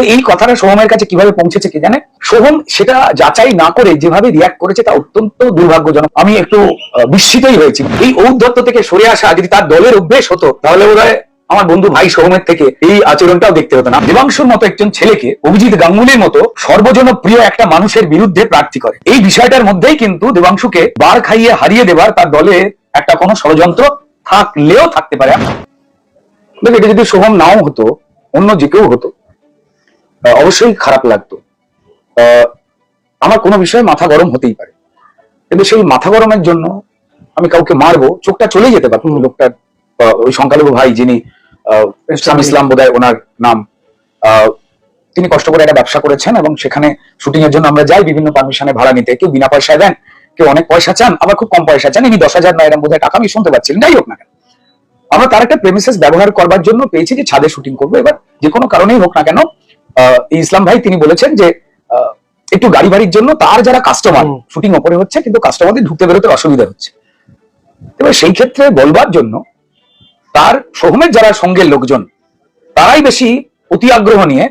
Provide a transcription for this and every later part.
তো এই কথাটা সোহমের কাছে কীভাবে পৌঁছেছে কে জানে? সোহম সেটা যাচাই না করে যেভাবে রিয়াক্ট করেছে তা অত্যন্ত দুর্ভাগ্যজনক। আমি একটু বিস্মিতই হয়েছি। এই ঔদ্ধত্য থেকে সরে আসা, যদি তার দলের অভ্যেস হতো, তাহলে বোধ আমার বন্ধু ভাই সোহমের থেকে এই আচরণটাও দেখতে হতো না। দেবাংশুর মতো একজন ছেলেকে অভিজিৎ গাঙ্গুলির মতো সর্বজনপ্রিয় একটা মানুষের বিরুদ্ধে প্রার্থী করে। এই বিষয়টার মধ্যেই কিন্তু দেবাংশুকে বার খাইয়ে হারিয়ে দেবার তার দলে একটা কোনো ষড়যন্ত্র থাকলেও থাকতে পারে। এটা যদি সোহম নাও হতো, অন্য যে কেউ হতো অবশ্যই খারাপ লাগতো। আমার কোনো বিষয়ে মাথা গরম হতেই পারে। কিন্তু সেই মাথা গরমের জন্য আমি কাউকে মারবো চোখটা চলে যেতে পারতো লোকটার ওই সংখ্যালঘু ভাই যিনি ইসলাম ইসলাম বোধহয় ওনার নাম তিনি কষ্ট করে একটা ব্যবসা করেছেন এবং সেখানে শুটিং এর জন্য আমরা যাই বিভিন্ন পারমিশনে ভাড়া নিতে। কেউ বিনা পয়সায় দেন কেউ অনেক পয়সা চান আবার খুব কম পয়সা চান। ইনি দশ হাজার নয় এরকম বোধহয় টাকা আমি শুনতে পাচ্ছিলাম। যাই হোক না কেন। আমরা তার একটা প্রেমিসেস ব্যবহার করবার জন্য পেয়েছি যে ছাদে শুটিং করব। এবার যে কোনো কারণেই হোক না কেন ইসলাম ভাই তিনি বলেছেন যে আহ, একটু গাড়ি বাড়ির জন্য তার যারা কাস্টমার শুটিং ওপরে হচ্ছে কিন্তু কাস্টমারদের ঢুকতে বেরোতে অসুবিধা হচ্ছে। এবার সেই ক্ষেত্রে বলবার জন্য তার সোহমের যারা সঙ্গের লোকজন তারাই বেশি অতি আগ্রহ নিয়ে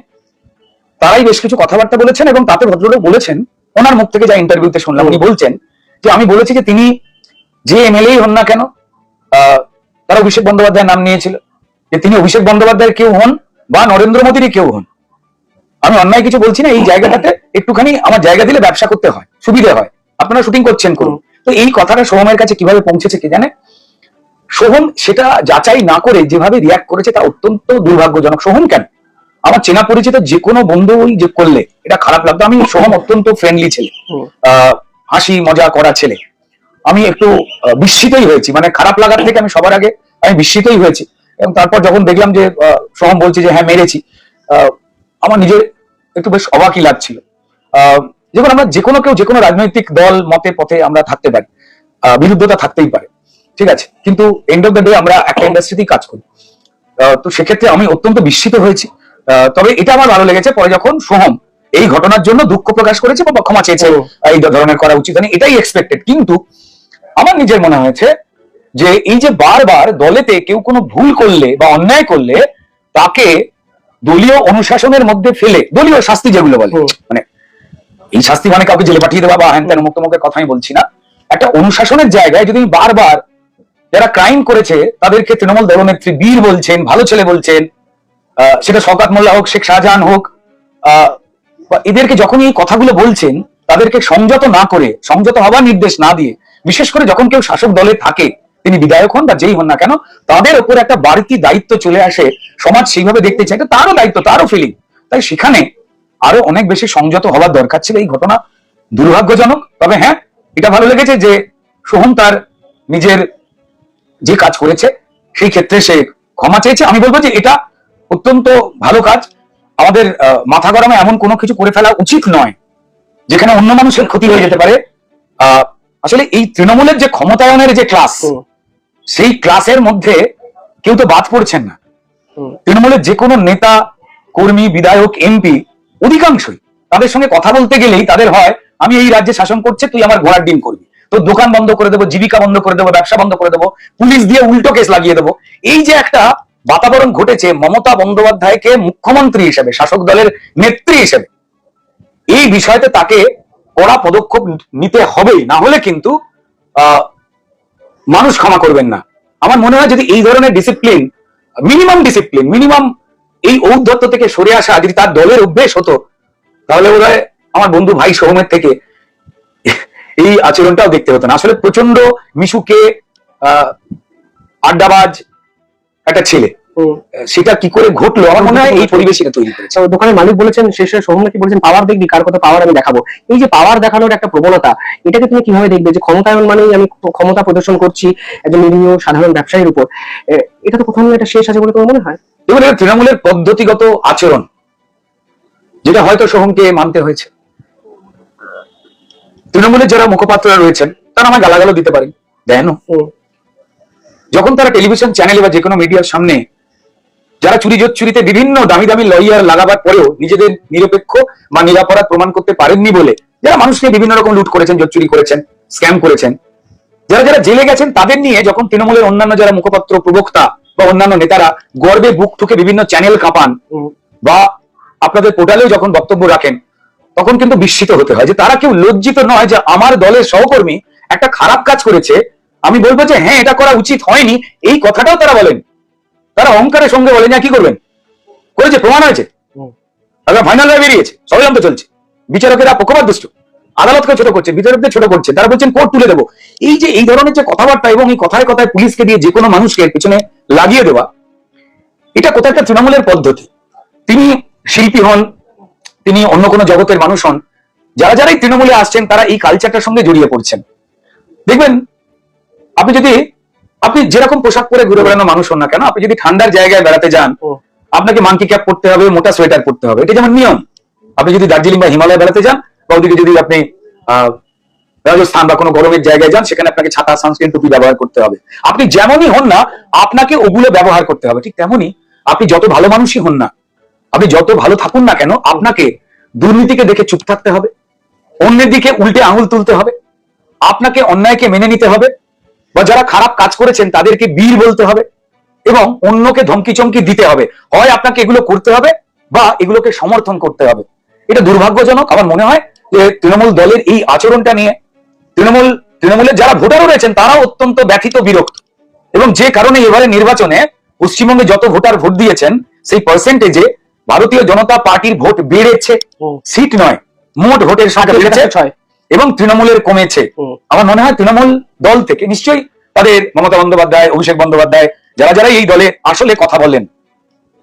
তারাই বেশ কিছু কথাবার্তা বলেছেন এবং তাতে ভদ্রলোক বলেছেন ওনার মুখ থেকে যা ইন্টারভিউতে শুনলাম উনি বলছেন যে আমি বলেছি যে তিনি যে এমএলএ হন না কেন আহ, তারা অভিষেক বন্দ্যোপাধ্যায়ের নাম নিয়েছিল। যে তিনি অভিষেক বন্দ্যোপাধ্যায়ের কেউ হন বা নরেন্দ্র মোদীরই কেউ হন। আমি অন্যায় কিছু বলছি না এই জায়গাটাতে একটুখানি আমার জায়গা দিলে ব্যবসা করতে হয় সুবিধে হয়। আপনারা শুটিং করছেন করুন। তো এই কথাটা সোহমের কাছে কীভাবে পৌঁছেছে কে জানে? সোহম সেটা যাচাই না করে যেভাবে রিয়াক্ট করেছে তা অত্যন্ত দুর্ভাগ্যজনক। সোহম কেন? আমার চেনা পরিচিত যে কোনো বন্ধুই যে করলে এটা খারাপ লাগতো। আমি সোহম অত্যন্ত ফ্রেন্ডলি ছেলে। আহ, হাসি মজা করা ছেলে। আমি একটু বিস্মিতই হয়েছি। মানে খারাপ লাগার থেকে আমি সবার আগে আমি বিস্মিতই হয়েছি। এবং তারপর যখন দেখলাম যে সোহম বলছে যে হ্যাঁ মেরেছি। আহ, আমার নিজের একটু বেশ অবাকই লাগছিল। যেমন আমরা যে কোনো কেউ যে কোনো রাজনৈতিক দল মতে পথে আমরা থাকতে পারি। বিরুদ্ধতা থাকতেই পারে। ঠিক আছে? কিন্তু এন্ড অফ দ্য ডে আমরা একটা ইন্ডাস্ট্রিতেই কাজ করি। তো সেক্ষেত্রে আমি অত্যন্ত বিস্মিত হয়েছি। তবে এটা আমার ভালো লেগেছে পরে যখন সোহম এই ঘটনার জন্য দুঃখ প্রকাশ করেছে বা ক্ষমা চেয়েছে এই ধরনের করা উচিত হয়নি এটাই এক্সপেক্টেড কিন্তু আমার নিজের মনে হয়েছে যে এই যে বারবার দলেতে কেউ কোনো ভুল করলে বা অন্যায় করলে তাকে দলীয় অনুশাসনের মধ্যে ফেলে দলীয় শাস্তি যেগুলো বলে মানে এই শাস্তি মানে কাউকে জেলে পাঠিয়ে দেওয়া বা হ্যান ত্যান মুক্ত মুখের কথা আমি বলছি না। একটা অনুশাসনের জায়গায় যদি বারবার যারা ক্রাইম করেছে তাদেরকে তৃণমূল দলনেত্রী বীর বলছেন ভালো ছেলে বলছেন আহ, সেটা শওকাত মোল্লা হোক শেখ শাহজাহান হোক আহ, এদেরকে যখন এই কথাগুলো বলছেন তাদেরকে সংযত না করে সংযত হবার নির্দেশ না দিয়ে বিশেষ করে যখন কেউ শাসক দলে থাকে তিনি বিধায়ক হন বা যেই হন না কেন, তাদের উপর একটা বাড়তি দায়িত্ব চলে আসে, সমাজ সেইভাবে দেখতে চায়। তারও দায়িত্ব, তারও ফিলিং তাই সেখানে আরও অনেক বেশি সংযত হওয়ার দরকার ছিল এই ঘটনা। দুর্ভাগ্যজনক। তবে হ্যাঁ এটা ভালো লেগেছে যে সোহম তার নিজের যে কাজ করেছে, সেই ক্ষেত্রে সে ক্ষমা চেয়েছে। আমি বলব যে এটা অত্যন্ত ভালো কাজ। আমাদের মাথা গরমে এমন কোনো কিছু করে ফেলা উচিত নয়, যেখানে অন্য মানুষের ক্ষতি হয়ে যেতে পারে। আসলে এই তৃণমূলের যে ক্ষমতায়নের যে ক্লাস সেই ক্লাসের মধ্যে কেউ তো বাদ পড়ছেন না। তৃণমূলের যে কোনো নেতা কর্মী বিধায়ক এমপি অধিকাংশই তাদের সঙ্গে কথা বলতে গেলেই তাদের হয় আমি এই রাজ্যে শাসন করছে তুই আমার ঘোড়ার ডিম করবি। তো দোকান বন্ধ করে দেবো জীবিকা বন্ধ করে দেবো ব্যবসা বন্ধ করে দেবো পুলিশ দিয়ে উল্টো কেস লাগিয়ে দেবো। এই যে একটা বাতাবরণ ঘটেছে মমতা বন্দ্যোপাধ্যায়কে মুখ্যমন্ত্রী হিসেবে শাসক দলের নেত্রী হিসেবে। এই বিষয়তে তাকে কড়া পদক্ষেপ নিতে হবেই না হলে কিন্তু আহ, মানুষ ক্ষমা করবেন না আমার মনে হয় যদি এই ধরনের ডিসিপ্লিন মিনিমাম ডিসিপ্লিন মিনিমাম এই ঔদ্ধত্য থেকে সরে আসা যদি তার দলের অভ্যেস হতো তাহলে বোধ আমার বন্ধু ভাই সৌমের থেকে এই আচরণটাও দেখতে হতো না আসলে প্রচণ্ড মিশুকে আহ, আড্ডাবাজ একটা ছেলে। সেটা কি করে ঘটলো? আমার মনে হয় এই পরিবেশ এটা তৈরি করেছে। দোকানের মালিক বলেছেন শেষে সোহম নাকি বলেছেন পাওয়ার দেখবি কার কত পাওয়ার আমি দেখাবো? এই যে পাওয়ার দেখানোর একটা প্রবণতা এটাকে তুমি কীভাবে দেখবে? যে ক্ষমতায়ন মানেই আমি ক্ষমতা প্রদর্শন করছি একজন নিরীহ সাধারণ ব্যবসায়ীর উপর। এটা তো কোথাও একটা শেষ আছে বলে তোমার মনে হয়? এবং এটা তৃণমূলের পদ্ধতিগত আচরণ যেটা হয়তো সোহমকে মানতে হয়েছে। তৃণমূলের যারা মুখপাত্ররা রয়েছেন তারা আমায় গালাগালও দিতে পারেন। দেন যখন তারা টেলিভিশন চ্যানেলে বা যে কোনো মিডিয়ার সামনে যারা চুরি চুরিতে বিভিন্ন দামি দামি লয়ার লাগাবার পরেও নিজেদের নিরপেক্ষ বা নিরাপরাধ প্রমাণ করতে পারেননি বলে যারা মানুষকে বিভিন্ন রকম লুট করেছেন চুরি করেছেন স্ক্যাম করেছেন যারা যারা জেলে গেছেন তাদের নিয়ে যখন তৃণমূলের অন্যান্য যারা মুখপাত্র প্রবক্তা বা অন্যান্য নেতারা গর্বে বুক ঠুকে বিভিন্ন চ্যানেল কাঁপান বা আপনাদের পোর্টালেও যখন বক্তব্য রাখেন তখন কিন্তু বিস্মিত হতে হয় যে তারা কেউ লজ্জিত নয় যে আমার দলের সহকর্মী একটা খারাপ কাজ করেছে। আমি বলব যে হ্যাঁ এটা করা উচিত হয়নি। এই কথাটাও তারা বলেন। তারা অহংকারের সঙ্গে বলেন কি করবেন? করেছে প্রমাণ হয়েছে। তারা ফাইনাল রায় বেরিয়েছে। ষড়যন্ত্র চলছে। বিচারকেরা পক্ষপাত দুষ্ট আদালতকে ছোট করছে বিচারকদের ছোট করছে। তারা বলছেন কোর্ট তুলে দেবো। এই যে এই ধরনের যে কথাবার্তা এবং এই কথায় কথায় পুলিশকে দিয়ে যে কোনো মানুষকে পিছনে লাগিয়ে দেওয়া এটা কোথায় একটা তৃণমূলের পদ্ধতি। তিনি শিল্পী হন তিনি অন্য কোনো জগতের মানুষ হন। যারা যারাই তৃণমূলে আসছেন তারা এই কালচারটার সঙ্গে জড়িয়ে পড়ছেন। দেখবেন আপনি যদি আপনি যেরকম পোশাক পরে ঘুরে বেড়ানো মানুষ হন না কেন আপনি যদি ঠান্ডার জায়গায় বেড়াতে যান আপনাকে মাঙ্কি ক্যাপ পরতে হবে মোটা সোয়েটার পরতে হবে। এটা যেমন নিয়ম। আপনি যদি দার্জিলিং বা হিমালয় বেড়াতে যান বা ওদিকে যদি আপনি রাজস্থান বা কোনো গরমের জায়গায় যান সেখানে আপনাকে ছাতা সানস্ক্রিন টুপি ব্যবহার করতে হবে। আপনি যেমনই হন না আপনাকে ওগুলো ব্যবহার করতে হবে। ঠিক তেমনই আপনি যত ভালো মানুষই হন না আপনি যত ভালো থাকুন না কেন আপনাকে দুর্নীতিকে দেখে চুপ থাকতে হবে। অন্যের দিকে উল্টে আঙুল তুলতে হবে। আপনাকে অন্যায়কে মেনে নিতে হবে। বা যারা খারাপ কাজ করেছেন তাদেরকে বীর বলতে হবে এবং অন্যকে ধমকি চমকি দিতে হবে। হয় আপনাকে এগুলো করতে হবে বা এগুলোকে সমর্থন করতে হবে। এটা দুর্ভাগ্যজনক। আমার মনে হয় যে তৃণমূল দলের এই আচরণটা নিয়ে তৃণমূল তৃণমূলের যারা ভোটারও রয়েছেন তারাও অত্যন্ত ব্যথিত বিরক্ত। এবং যে কারণে এবারে নির্বাচনে পশ্চিমবঙ্গে যত ভোটার ভোট দিয়েছেন সেই পার্সেন্টেজে ভারতীয় জনতা পার্টির ভোট বেড়েছে। সিট নয় মোট ভোটের সংখ্যা বেড়েছে। ছয়। এবং তৃণমূলের কমেছে। আমার মনে হয় তৃণমূল দল থেকে নিশ্চয়ই তাদের মমতা বন্দ্যোপাধ্যায় অভিষেক বন্দ্যোপাধ্যায় যারা যারা এই দলে আসলে কথা বলেন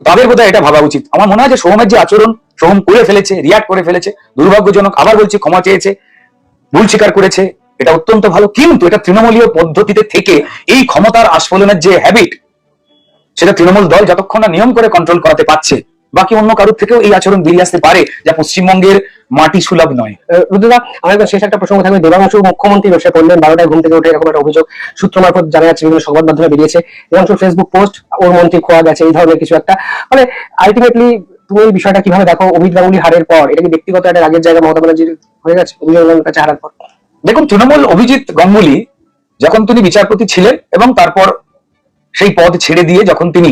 তাদের বোধহয় এটা ভাবা উচিত। আমার মনে হয় যে সোহমের যে আচরণ সোহম করে ফেলেছে রিয়াক্ট করে ফেলেছে দুর্ভাগ্যজনক আবার বলছি ক্ষমা চেয়েছে ভুল স্বীকার করেছে এটা অত্যন্ত ভালো। কিন্তু এটা তৃণমূলীয় পদ্ধতিতে থেকে এই ক্ষমতার আস্ফলনের যে হ্যাবিট সেটা তৃণমূল দল যতক্ষণ না নিয়ম করে কন্ট্রোল করাতে পারছে বাকি অন্য কারোর থেকেও এই আচরণ বেরিয়ে আসতে পারে যা পশ্চিমবঙ্গের মাটি সুলভ নয়। রুদ্রদা আমার শেষ একটা প্রসঙ্গ থাকবে। দেবাংশু মুখ্যমন্ত্রী রসে করলেন বারোটায় ঘুম থেকে উঠে এরকম একটা অভিযোগ সূত্র মারফত জানা যাচ্ছে বিভিন্ন সংবাদ মাধ্যমে বেরিয়েছে। দেবাংশু ফেসবুক পোস্ট ওর মন্ত্রী খোয়া গেছে এই ধরনের কিছু একটা। মানে আলটিমেটলি তুমি এই বিষয়টা কীভাবে দেখো? অভিজিৎ গাঙ্গুলি হারের পর এটা কি ব্যক্তিগত একটা রাগের জায়গা মমতা ব্যানার্জির হয়ে গেছে? গাঙ্গুলির কাছে হারার পর। দেখুন তৃণমূল অভিজিৎ গাঙ্গুলি যখন তিনি বিচারপতি ছিলেন এবং তারপর সেই পদ ছেড়ে দিয়ে যখন তিনি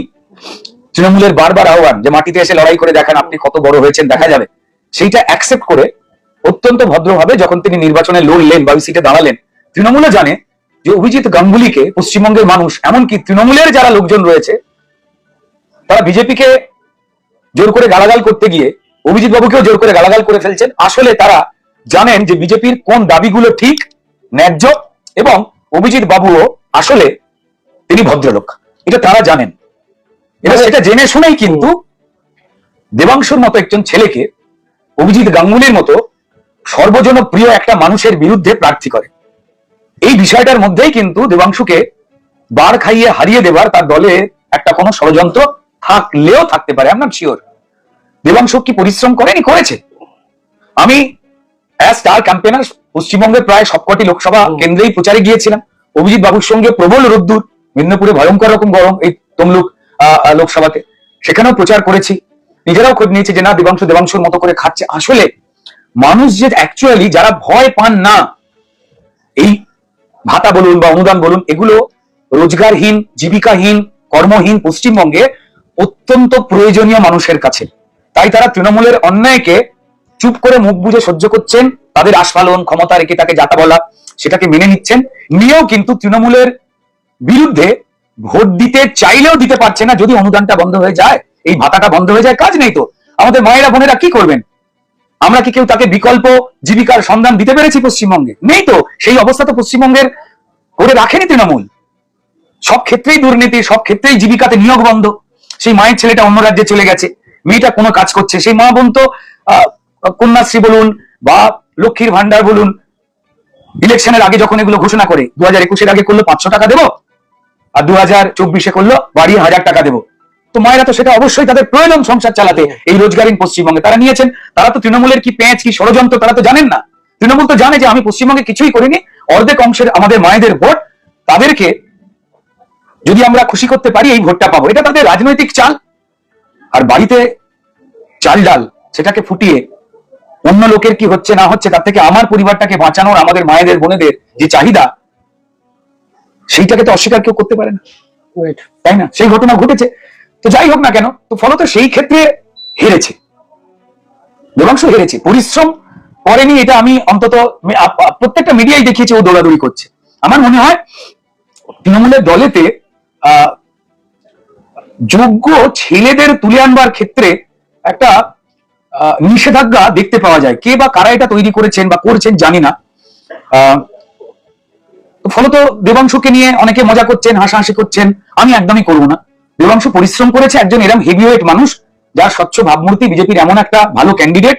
তৃণমূলের বারবার আহ্বান যে মাটিতে এসে লড়াই করে দেখান আপনি কত বড় হয়েছেন, দেখা যাবে। সেইটা অ্যাকসেপ্ট করে অত্যন্ত ভদ্রভাবে যখন তিনি নির্বাচনে লড়লেন বা সিটে দাঁড়ালেন তৃণমূলে জানে যে অভিজিৎ গাঙ্গুলিকে পশ্চিমবঙ্গের মানুষ, এমনকি তৃণমূলের যারা লোকজন রয়েছে, তারা বিজেপিকে জোর করে গালাগাল করতে গিয়ে অভিজিৎ বাবুকেও জোর করে গালাগাল করে ফেলছেন। আসলে তারা জানেন যে বিজেপির কোন দাবিগুলো ঠিক, ন্যায্য এবং অভিজিৎ বাবুও আসলে তিনি ভদ্রলোক। এটা তারা জানেন। এবার সেটা জেনে শুনেই কিন্তু দেবাংশুর মতো একজন ছেলেকে অভিজিৎ গাঙ্গুলির মতো সর্বজনপ্রিয় একটা মানুষের বিরুদ্ধে প্রার্থী করে। এই বিষয়টার মধ্যেই কিন্তু দেবাংশুকে বার খাইয়ে হারিয়ে দেবার তার দলে একটা কোনো ষড়যন্ত্র থাকলেও থাকতে পারে আমি শিওর দেবাংশু কি পরিশ্রম করেনি করেছে। আমি স্টার ক্যাম্পেনার পশ্চিমবঙ্গের প্রায় সবকটি লোকসভা কেন্দ্রেই প্রচারে গিয়েছিলাম। অভিজিৎ বাবুর সঙ্গে প্রবল রোদ্দুর মেদিনীপুরে ভয়ঙ্কর রকম গরম এই তমলুক লোকসভাতে। সেখানেও প্রচার করেছি। নিজেরাও খোঁজ নিয়েছি যে না, দেবাংশু দেবাংশুর মতো করে খাচ্ছে। আসলে মানুষ যে অ্যাকচুয়ালি যারা ভয় পান না, এই ভাতা বলুন বা অনুদান বলুন, এগুলো রোজগারহীন, জীবিকাহীন, কর্মহীন পশ্চিমবঙ্গে অত্যন্ত প্রয়োজনীয় মানুষের কাছে। তাই তারা তৃণমূলের অন্যায়কে চুপ করে মুখ বুজে সহ্য করছেন, তাদের আস্ফালন ক্ষমতা রেখে তাকে যাতা বলা, সেটাকে মেনে নিচ্ছেন। নিয়েও কিন্তু তৃণমূলের বিরুদ্ধে ভোট দিতে চাইলেও দিতে পারছে না যদি অনুদানটা বন্ধ হয়ে যায়। এই ভাতাটা বন্ধ হয়ে যায়, কাজ নেই তো। আমাদের মায়েরা, বোনেরা কি করবেন? আমরা কি কেউ তাকে বিকল্প জীবিকার সন্ধান দিতে পেরেছি পশ্চিমবঙ্গে? নেই তো। সেই অবস্থা তো পশ্চিমবঙ্গের করে রাখেনি তৃণমূল। সব ক্ষেত্রেই দুর্নীতি, সব ক্ষেত্রেই জীবিকাতে নিয়োগ বন্ধ। সেই মায়ের ছেলেটা অন্য রাজ্যে চলে গেছে। মেয়েটা কোনো কাজ করছে। সেই মা বোন তো কন্যাশ্রী বলুন বা লক্ষ্মীর ভান্ডার বলুন, ইলেকশনের আগে যখন এগুলো ঘোষণা করে, দু হাজার একুশের আগে করল, পাঁচশো টাকা দেবো আর দু হাজার চব্বিশে করল বাড়িয়ে হাজার টাকা দেবো। তো মায়েরা তো সেটা অবশ্যই তাদের প্রয়োজন সংসার চালাতে। এই রোজগারহীন পশ্চিমবঙ্গে তারা নিয়েছেন, তারা তো তৃণমূলের কি পেঁচ কি ষড়যন্ত্র, তারা তো জানেন না। তৃণমূল তো জানে যে আমি পশ্চিমবঙ্গে কিছুই করিনি, অর্ধেক অংশের আমাদের মায়েদের ভোট, তাদেরকে যদি আমরা খুশি করতে পারি, এই ভোটটা পাবো। এটা তাদের রাজনৈতিক চাল। আর বাড়িতে চাল ডাল, সেটাকে ফুটিয়ে অন্য লোকের কি হচ্ছে না হচ্ছে, তার থেকে আমার পরিবারটাকে বাঁচানোর আমাদের মায়েদের, বোনেদের যে চাহিদা সেইটাকে তো অস্বীকার কেউ করতে পারে না। তাই না? সেই ঘটনা ঘটেছে। তো যাই হোক না কেন তো ফলত সেই ক্ষেত্রে হেরেছে। দেবাংশ হেরেছে। পরিশ্রম করেনি এটা আমি অন্তত প্রত্যেকটা মিডিয়ায় দেখিয়েছি ও দৌড়াদৌড়ি করছে। আমার মনে হয় তৃণমূলের দলেতে আহ, যোগ্য ছেলেদের তুলে আনবার ক্ষেত্রে একটা আহ, নিষেধাজ্ঞা দেখতে পাওয়া যায়। কে বা কারা এটা তৈরি করেছেন বা করছেন জানি না। আহ, ফলত দেবাংশুকে নিয়ে অনেকে মজা করছেন, হাসাহাসি করছেন। আমি একদমই করব না। দেবাংশু পরিশ্রম করেছে একজন এরম হেভিওয়েট মানুষ, যার স্বচ্ছ ভাবমূর্তি বিজেপির এমন একটা ভালো ক্যান্ডিডেট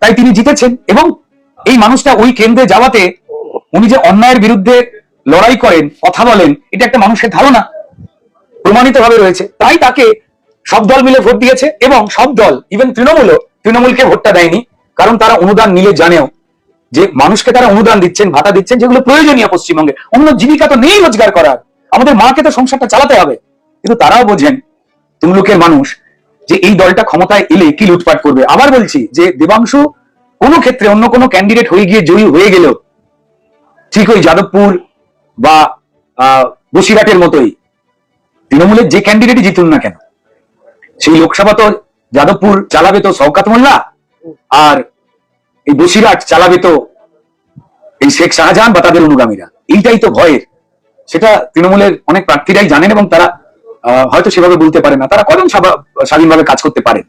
তাই তিনি জিতেছেন। এবং এই মানুষটা ওই কেন্দ্রে যাওয়াতে উনি যে অন্যায়ের বিরুদ্ধে লড়াই করেন, কথা বলেন, এটা একটা মানুষের ধারণা। প্রমাণিত ভাবে রয়েছে। তাই তাকে সব দল মিলে ভোট দিয়েছে এবং সব দল ইভেন তৃণমূলও, তৃণমূলকে ভোটটা দেয়নি, কারণ তারা অনুদান নিলে জানেও। যে মানুষকে তারা অনুদান দিচ্ছেন, ভাতা দিচ্ছেন, যেগুলো প্রয়োজনীয় পশ্চিমবঙ্গে। অন্য জীবিকা তো নেই রোজগার করার। আমাদের মাকে তো সংসারটা চালাতে হবে। কিন্তু তারাও বোঝেন তমলুকের মানুষ, যে এই দলটা ক্ষমতায় এলে কি লুটপাট করবে? আবার বলছি যে দেবাংশু কোনো ক্ষেত্রে অন্য কোনো ক্যান্ডিডেট হয়ে গিয়ে জয়ী হয়ে গেলেও, ঠিক ওই যাদবপুর বা বসিরহাটের মতোই, তৃণমূলের যে ক্যান্ডিডেটই জিতুন না কেন? সেই লোকসভা তো যাদবপুর চালাবে তো শওকাত মোল্লা, আর এই বসিরাট চালাবে তো এই শেখ শাহজাহান বা তাদের অনুগামীরা। এইটাই তো ভয়ের। সেটা তৃণমূলের অনেক প্রার্থীরাই জানেন এবং তারা হয়তো সেভাবে বলতে পারে না। তারা কজন স্বাধীনভাবে কাজ করতে পারেন